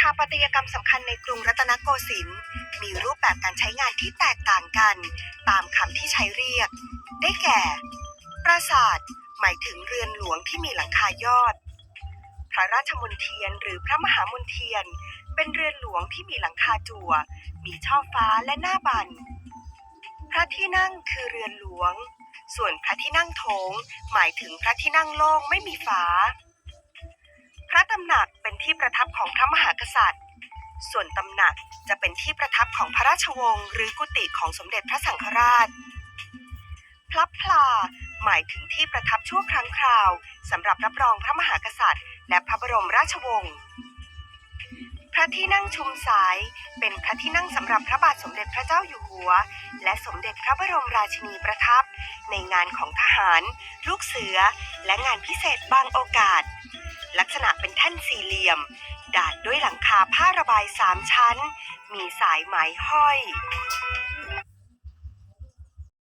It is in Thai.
ถาปัตยกรรมสำคัญในกรุงรัตนโกสินทร์มีรูปแบบการใช้งานที่แตกต่างกัน ตามคำที่ใช้เรียก ได้แก่ ปราสาท หมายถึงเรือนหลวงที่มีหลังคายอด พระราชมณเทียนหรือพระมหามณเทียน เป็นเรือนหลวงที่มีหลังคาจั่ว มีช่อฟ้าและหน้าบัน พระที่นั่งคือเรือนหลวง ส่วนพระที่นั่งโถง หมายถึงพระที่นั่งโล่งไม่มีฝา พระตำหนักากษัตริย์ ส่วนตำหนักจะเป็นที่ประทับของพระราชวงศ์หรือกุฏิของสมเด็จพระสังฆราช พลับพลาหมายถึงที่ประทับชั่วครั้งคราวสำหรับรับรองพระมหากษัตริย์ และพระบรมราชวงศ์พระที่นั่งชุมสายเป็นพระที่นั่งสำหรับพระบาทสมเด็จพระเจ้าอยู่หัว และสมเด็จพระบรมราชินีประทับ ในงานของทหาร ลูกเสือ และงานพิเศษบางโอกาส ลักษณะเป็นแท่นสี่เหลี่ยม ดาดด้วยหลังคาผ้าระบายสามชั้น มีสายไหมห้อย